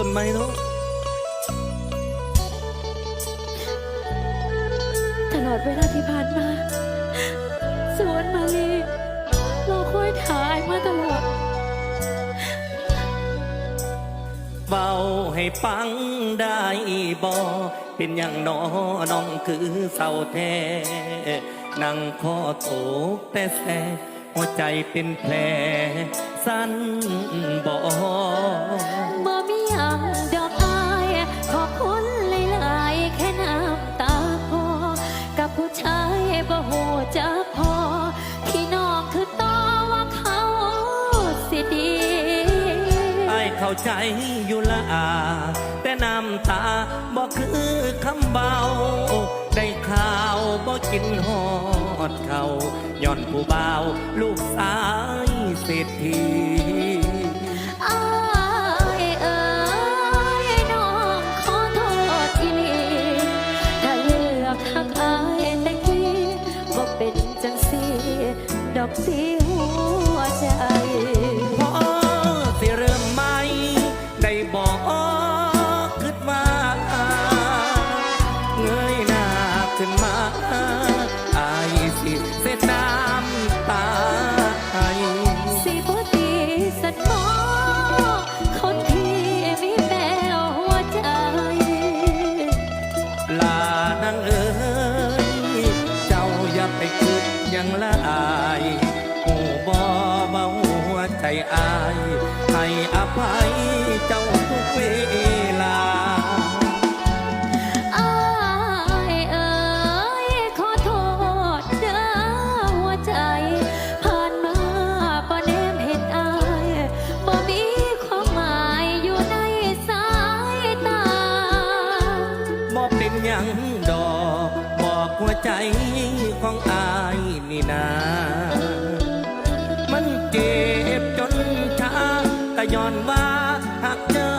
ต้นไม้เนาะตลอดเวลาที่ผ่านมา สวนมาลีเราคอยถ่ายมาตลอดเบาให้ฟังได้บ่เป็นอย่างน้อน้องคือเศร้าแท้นั่งคอโตกแต่แสหัวใจเป็นแผลสั้นบ่บ่ เข้าใจอยู่ละอาแต่น้ำตาบ่คือคำเบา ได้ข่าวบ่กินหอดเขาย้อนผู้บ่าวลูกสายเศรษฐีอายเอ๋ยน้องขอโทษอีหลีถ้าเลือกหักอายแต่กี้บ่เป็นจังสีดอกสีหัวใจ อายสิเสียน้ำตาให้สิบ่ตีสันหมอคนที่มีแปลหัวใจลานังเอ๋ยเจ้าอย่าไปคิดยังละอายหูบอเบาหัวใจอาย ให้อภัยเจ้า หัวใจของอายนี่นา มันเจ็บจนชาก็ย้อนว่าหากเจอ